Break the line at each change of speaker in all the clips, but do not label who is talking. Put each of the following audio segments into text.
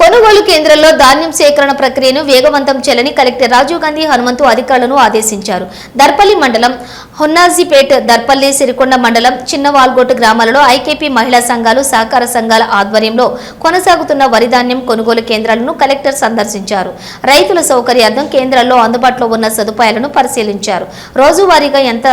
కొనుగోలు కేంద్రంలో ధాన్యం సేకరణ ప్రక్రియను వేగవంతం చేయాలని కలెక్టర్ రాజీవ్ గాంధీ హనుమంతు అధికారులను ఆదేశించారు. దర్పల్లి మండలం హొన్నాజీపేట్ దర్పల్లి సిరికొండ మండలం చిన్నవాల్గోటు గ్రామాలలో ఐకేపీ మహిళా సంఘాలు సహకార సంఘాల ఆధ్వర్యంలో కొనసాగుతున్న వరిధాన్యం కొనుగోలు కేంద్రాలను కలెక్టర్ సందర్శించారు. రైతుల సౌకర్యార్థం కేంద్రాల్లో అందుబాటులో ఉన్న సదుపాయాలను పరిశీలించారు. రోజువారీగా ఎంత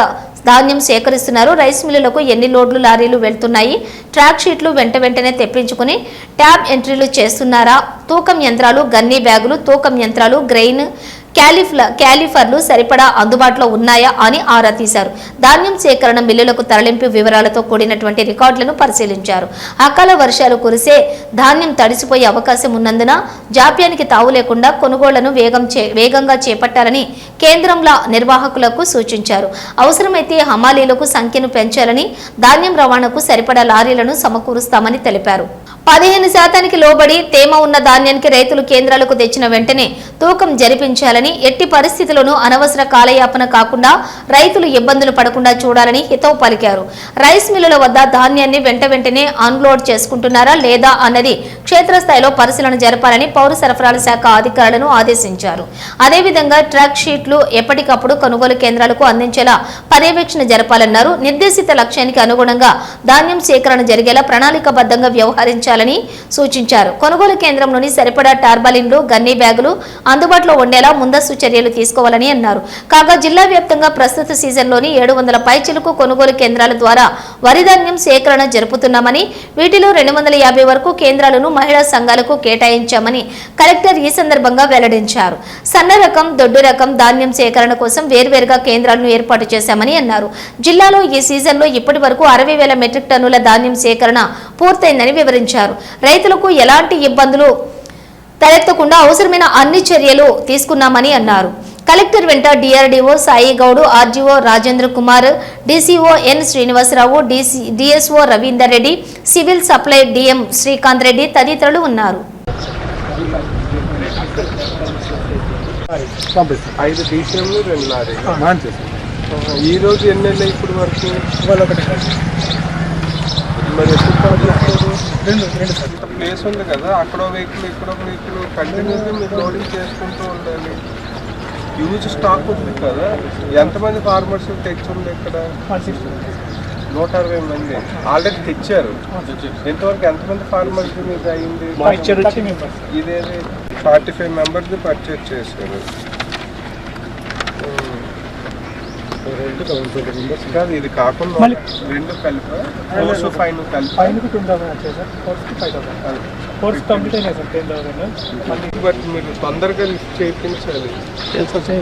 ధాన్యం సేకరిస్తున్నారు. రైస్ మిల్లులకు ఎన్ని లోడ్లు లారీలు వెళ్తున్నాయి? ట్రాక్ షీట్లు వెంట వెంటనే తెప్పించుకుని ట్యాబ్ ఎంట్రీలు చేస్తున్నారా? తూకం యంత్రాలు గన్నీ బ్యాగులు తూకం యంత్రాలు గ్రెయిన్ క్యాలిఫ్ల క్యాలిఫర్లు సరిపడా అందుబాటులో ఉన్నాయా అని ఆరా తీశారు. ధాన్యం సేకరణ మిల్లులకు తరలింపు వివరాలతో కూడినటువంటి రికార్డులను పరిశీలించారు. అకాల వర్షాలు కురిసే ధాన్యం తడిసిపోయే అవకాశం ఉన్నందున జాప్యానికి తావు లేకుండా కొనుగోళ్ళను వేగం చే వేగంగా చేపట్టాలని కేంద్రంలో నిర్వాహకులకు సూచించారు. అవసరమైతే హమాలీలకు సంఖ్యను పెంచాలని ధాన్యం రవాణాకు సరిపడా లారీలను సమకూరుస్తామని తెలిపారు. పదిహేను శాతానికి లోబడి తేమ ఉన్న ధాన్యానికి రైతులు కేంద్రాలకు తెచ్చిన వెంటనే తూకం జరిపించాలని ఎట్టి పరిస్థితుల్లోనూ అనవసర కాలయాపన కాకుండా రైతులు ఇబ్బందులు పడకుండా చూడాలని హితవు పలికారు. రైస్ మిల్లుల వద్ద ధాన్యాన్ని వెంట వెంటనే అన్లోడ్ చేసుకుంటున్నారా లేదా అన్నది క్షేత్రస్థాయిలో పరిశీలన జరపాలని పౌర సరఫరాల శాఖ అధికారులను ఆదేశించారు. అదేవిధంగా ట్రక్ షీట్లు ఎప్పటికప్పుడు కొనుగోలు కేంద్రాలకు అందించేలా పర్యవేక్షణ జరపాలన్నారు. నిర్దేశిత లక్ష్యానికి అనుగుణంగా ధాన్యం సేకరణ జరిగేలా ప్రణాళికబద్ధంగా వ్యవహరించారు వ్యవహరించాలని సూచించారు. కొనుగోలు కేంద్రంలోని సరిపడా టార్బాలిన్లు గన్నీ బ్యాగులు అందుబాటులో ఉండేలా ముందస్తు చర్యలు తీసుకోవాలని అన్నారు. కాగా జిల్లా వ్యాప్తంగా ప్రస్తుత సీజన్లోని ఏడు వందల పైచిలకు కొనుగోలు కేంద్రాల ద్వారా వరి ధాన్యం సేకరణ జరుపుతున్నామని వీటిలో రెండు వందల యాభై వరకు కేంద్రాలను మహిళా సంఘాలకు కేటాయించామని కలెక్టర్ ఈ సందర్భంగా వెల్లడించారు. సన్న రకం దొడ్డు రకం ధాన్యం సేకరణ కోసం వేర్వేరుగా కేంద్రాలను ఏర్పాటు చేశామని అన్నారు. జిల్లాలో ఈ సీజన్లో ఇప్పటి వరకు అరవై వేల మెట్రిక్ టన్నుల ధాన్యం సేకరణ పూర్తయిందని వివరించారు. రైతులకు ఎలాంటి ఇబ్బందులు తలెత్తకుండా అవసరమైన అన్ని చర్యలు తీసుకున్నామని అన్నారు. కలెక్టర్ వెంట DRDO Sai Goud RGO Rajendra Kumar DCO N Srinivasarao DC DSO Ravinder Reddy civil supply DM Srikanth Reddy తదితరులు ఉన్నారు.
ఐదు డీసీఎంలు రెండు ఈ రోజు ఇప్పుడు వరకు? మరి ఎప్పుడు ప్లేస్ ఉంది కదా అక్కడ వెహికల్ ఇక్కడ వెహికల్. కంటిన్యూస్గా మీరు లోడింగ్ చేసుకుంటూ ఉండాలి. హ్యూజ్ స్టాక్ ఉంది కదా. ఎంతమంది ఫార్మర్స్ తెచ్చింది ఇక్కడ? నూట అరవై మంది. ఆల్రెడీ తెచ్చారు. ఎంతవరకు ఎంతమంది ఫార్మర్స్ మీద అయింది? ఇదేది? ఫార్టీ ఫైవ్ మెంబర్స్ పర్చేజ్ చేశారు
రెండు ట్వంటీ మెంబర్స్
కాదు ఇది కాకుండా రెండు కలిపి ఫోర్స్ ఫైవ్ కలిపి.
ఫైవ్కి టూ థౌసండ్ వచ్చాయి సార్. ఫోర్స్కి ఫైవ్ థౌసండ్. కోర్స్ కంప్లీట్ అయినాయి సార్ టెన్ థౌసండ్. మళ్ళీ
బట్ మీరు తొందరగా లిఫ్ట్ చేయించాలి.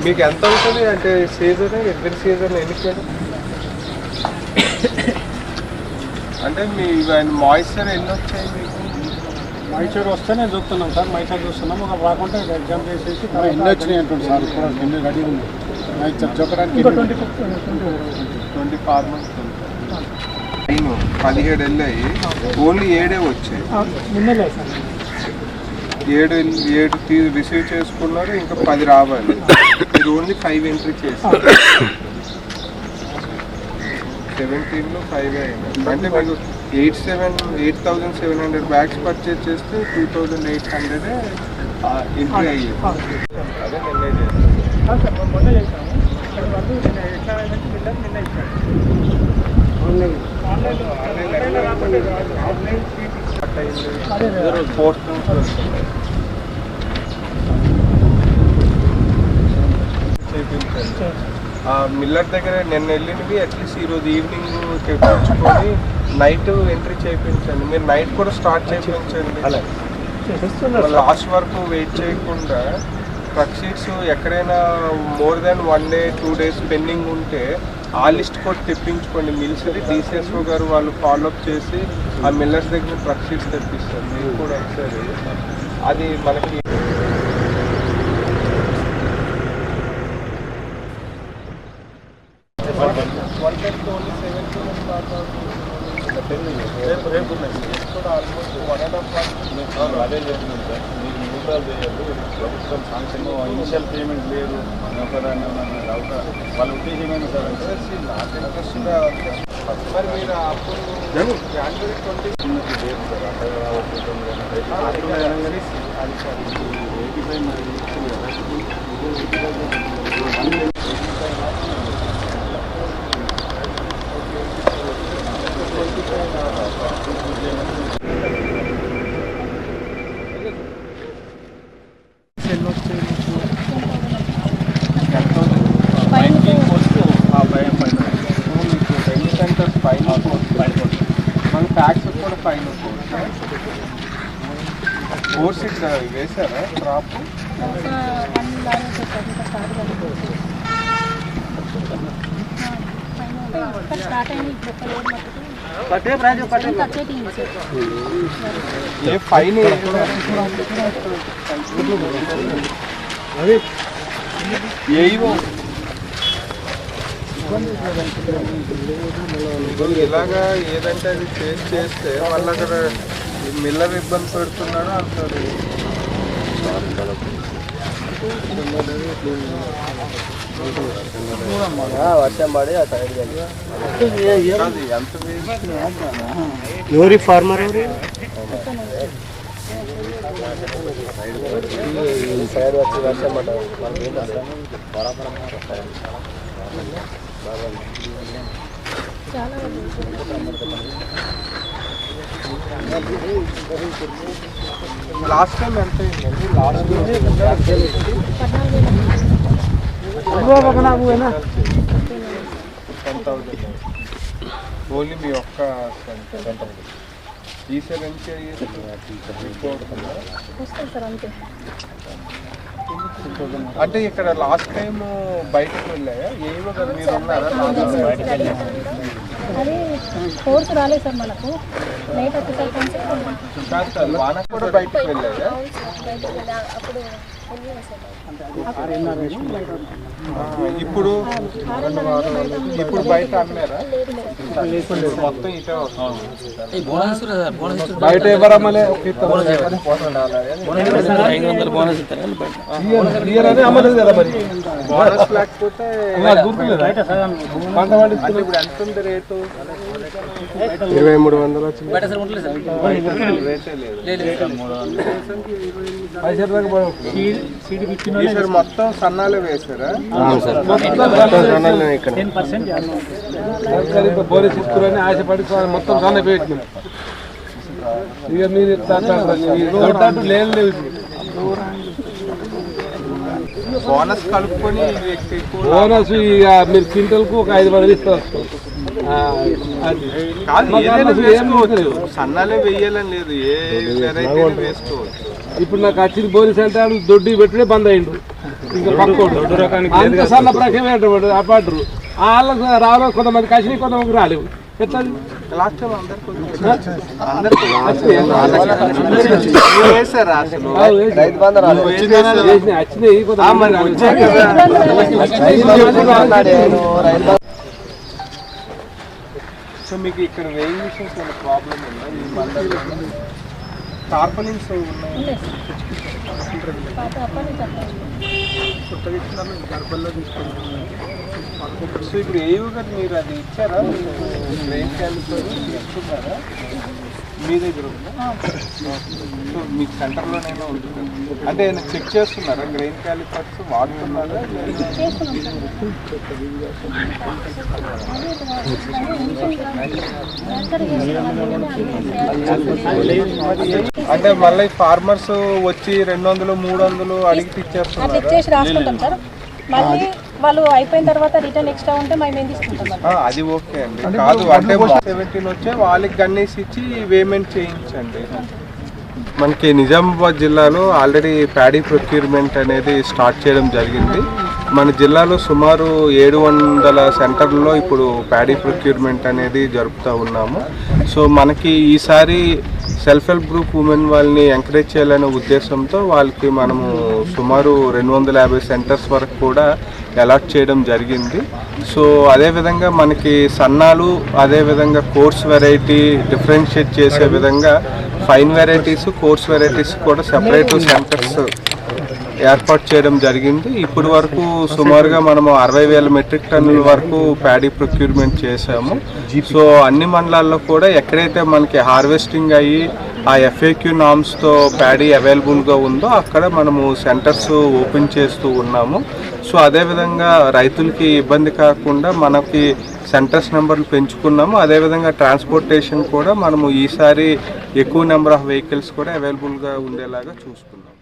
మీకు ఎంత అవుతుంది అంటే సీజన్ ఎవ్రీ సీజన్ ఎన్ని అంటే మీ మాయిశ్చర్ ఎన్ని వచ్చాయి మీకు?
మైచూర్ వస్తేనే చూస్తున్నాం సార్ మైచూర్ చూస్తున్నాం. ఒక రాకుంటే ఎగ్జామ్ చేసేసి
ఎన్ని వచ్చినాయి అంటుంది సార్? ఇప్పుడు ఎన్ని రెడీ ఉంది చెప్పడానికి
ట్వంటీ
ఫార్మర్స్ పదిహేడు వెళ్ళాయి ఓన్లీ ఏడే వచ్చాయి ఏడు ఏడు రిసీవ్ చేసుకున్నారు ఇంకా పది రావాలి మీరు ఓన్లీ ఫైవ్ ఎంట్రీ చేశారు సెవెంటీన్లో ఫైవ్ అయింది. అంటే మీకు eight seven eight thousand seven hundred bags purchase చేస్తే two thousand eight hundred entry అయ్యేది. అదే నిన్న చేస్తాను
సార్ మేము మొన్న చేసాము ఇక్కడ వరకు నిన్న ఎట్లా అయిందంటే బిల్డర్ నిన్న ఇచ్చాడు ఆన్లైన్లో రాకపోతే అదే అదే.
ఫోర్త్ నుంచి వస్తుంది చేయించండి ఆ మిల్లర్ దగ్గర నిన్న వెళ్ళినవి అట్లీస్ట్ ఈరోజు ఈవినింగ్ తెప్పించుకొని నైట్ ఎంట్రీ చేయించండి మీరు నైట్ కూడా స్టార్ట్ చేయించండి. లాస్ట్ వరకు వెయిట్ చేయకుండా ట్రక్ షీట్స్ ఎక్కడైనా more than one day two days pending ఉంటే ఆ లిస్ట్ కూడా తెప్పించుకోండి. మిల్స్ డిసిఎస్ఓ గారు వాళ్ళు ఫాలోఅప్ చేసి ఆ మిల్లర్స్ దగ్గర ట్రక్ షీట్స్ తెప్పిస్తారు. మీరు కూడా ఒకసారి అది మనకి రేపు రేపు ఆల్మోస్ట్ వన్ అండ్ హాఫ్
అదే చెప్తున్నాం సార్ మీకు మూడు చేయదు ప్రభుత్వం సాంక్షన్ ఇనిషియల్ పేమెంట్ లేదు ఒకదాన్ని అవుతా వాళ్ళ ఉద్దేశం ఏంటి సార్
మరి మీరు అప్పుడు జనవరి ట్వంటీ
లేదు సార్ ఎయిటీ ఫైవ్ మరి ఇచ్చింది కదా
రెండు సెంటర్స్ పైన మన ట్యాక్స్ కూడా పైన కోర్స్ ఇక్కడ వేశారా క్రాప్
స్టార్ట్ అయింది ఇప్పుడు ఒక లోడ్ మట్టుకు థర్టీ సార్
ఏ ఫైన్ ఏవో ఇలాగా ఏదంటే అది చేసి చేస్తే వాళ్ళు అక్కడ మిల్లర్ ఇబ్బంది పెడుతున్నాడు అంటారు.
వర్షం పడి ఆ సైడ్
కాదు, ఎంత వేసినా
ఎవరి ఫార్మర్ ఎవరి? సైడ్ వచ్చి వర్షం పడ్డది. మనకి ఏం అసలు
చాలా
లాస్ట్ టైం ఎంత అయిందండి లాస్ట్ టెన్ థౌసండ్ ఓన్లీ మీ ఒక్క సెంటర్ ఈసారి నుంచి
వస్తుంది సార్ అంతే
అంటే ఇక్కడ లాస్ట్ టైం బయటకు వెళ్ళాయా? ఏమో కదా మీరు ఉన్నారా
కోర్స్ రాలేదు సార్ మనకు. నైట్ అప్పుడు
ఇప్పుడు ఇప్పుడు బయట అమ్మారా? ఇప్పుడు మొత్తం ఇటే వస్తుంది.
బయట ఎవరమ్మలే అమ్మలేదు కదా మరి?
బోనస్ లేకపోతే అంటే ఇప్పుడు ఎంత ఉంది రేటు?
ఇరవై మూడు వందలు వచ్చింది
లేదు మొత్తం సన్నాలే వేసారా
ఇక్కడ. బోనస్ ఇస్తున్నారని ఆశపడి మొత్తం సన్న పెట్టినాం ఇక మీరు దొడ్డంటూ లేదు ఇప్పుడు.
బోనస్ కలుపుకొని
బోనస్ ఇక మీరు క్వింటల్కు ఒక ఐదు వందలు ఇస్తారు.
కాదు
మాకు
ఏదైనా
అసలు ఏం
వేసుకోవచ్చు.
లేదు.
సన్నాలే వెయ్యాలని లేదు. ఏ వెరైటీ వేసుకోవచ్చు.
ఇప్పుడు నాకు వచ్చింది బోనస్ అంటే దొడ్డి పెట్టుడే బంద్ అయిండు. ఇంకా పక్కోడు. అంత సన్న ప్రకారం ఏంటాడు అపాటరు వాళ్ళకు రావాలి కొంతమంది కసిని కొంతమంది రాలేవు. ఎట్లా?
లాస్ట్ టైం అందరికి?
వచ్చినాయి
సో మీకు ఇక్కడ వేయింగ్ మిషన్స్ ఏమైనా ప్రాబ్లం ఉందా? ఈ మండలంలో టార్పలింగ్స్ ఉన్నాయి?
పాత అప్పటి నుంచి అప్పటి
సో ఇప్పుడు ఏవి కదా మీరు అది ఇచ్చారా? క్యాలిపర్ ఇస్తున్నారా మీ దగ్గర ఉందా? సో మీకు సెంటర్లోనైనా ఉంటుంది? అంటే చెక్ చేస్తున్నారా? గ్రెయిన్ క్యాలిపర్స్ వాడుతున్నారా? అంటే మళ్ళీ ఫార్మర్స్ వచ్చి రెండు వందలు మూడు వందలు అడిగి
అట్లా మళ్ళీ వాళ్ళు అయిపోయిన తర్వాత రిటర్న్ ఎక్స్ట్రా ఉంటే మేము ఏం తీసుకుంటాం.
అది ఓకే అండి. కాదు అంటే సెవెంటీన్ వచ్చే వాళ్ళకి గన్నేసి ఇచ్చి పేమెంట్ చేయించండి. మనకి నిజామాబాద్ జిల్లాలో ఆల్రెడీ ప్యాడీ ప్రొక్యూర్మెంట్ అనేది స్టార్ట్ చేయడం జరిగింది. మన జిల్లాలో సుమారు ఏడు వందల సెంటర్లలో ఇప్పుడు ప్యాడీ ప్రొక్యూర్మెంట్ అనేది జరుపుతూ ఉన్నాము. సో మనకి ఈసారి సెల్ఫ్ హెల్ప్ గ్రూప్ ఉమెన్ వాళ్ళని ఎంకరేజ్ చేయాలనే ఉద్దేశంతో వాళ్ళకి మనము సుమారు రెండు వందల యాభై సెంటర్స్ వరకు కూడా అలాట్ చేయడం జరిగింది. సో అదేవిధంగా మనకి సన్నాలు అదేవిధంగా కోర్స్ వెరైటీ డిఫరెన్షియేట్ చేసే విధంగా ఫైన్ వెరైటీస్ కోర్స్ వెరైటీస్ కూడా సెపరేట్ సెంటర్స్ ఏర్పాటు చేయడం జరిగింది. ఇప్పటి వరకు సుమారుగా మనము అరవై వేల మెట్రిక్ టన్నుల వరకు ప్యాడీ ప్రొక్యూర్మెంట్ చేశాము. సో అన్ని మండలాల్లో కూడా ఎక్కడైతే మనకి హార్వెస్టింగ్ అయ్యి ఆ ఎఫ్ఏక్యూ నామ్స్తో ప్యాడీ అవైలబుల్గా ఉందో అక్కడ మనము సెంటర్స్ ఓపెన్ చేస్తూ ఉన్నాము. సో అదేవిధంగా రైతులకి ఇబ్బంది కాకుండా మనకి సెంటర్స్ నెంబర్లు పెంచుకున్నాము. అదేవిధంగా ట్రాన్స్పోర్టేషన్ కూడా మనము ఈసారి ఎక్కువ నెంబర్ ఆఫ్ వెహికల్స్ కూడా అవైలబుల్గా ఉండేలాగా చూసుకున్నాము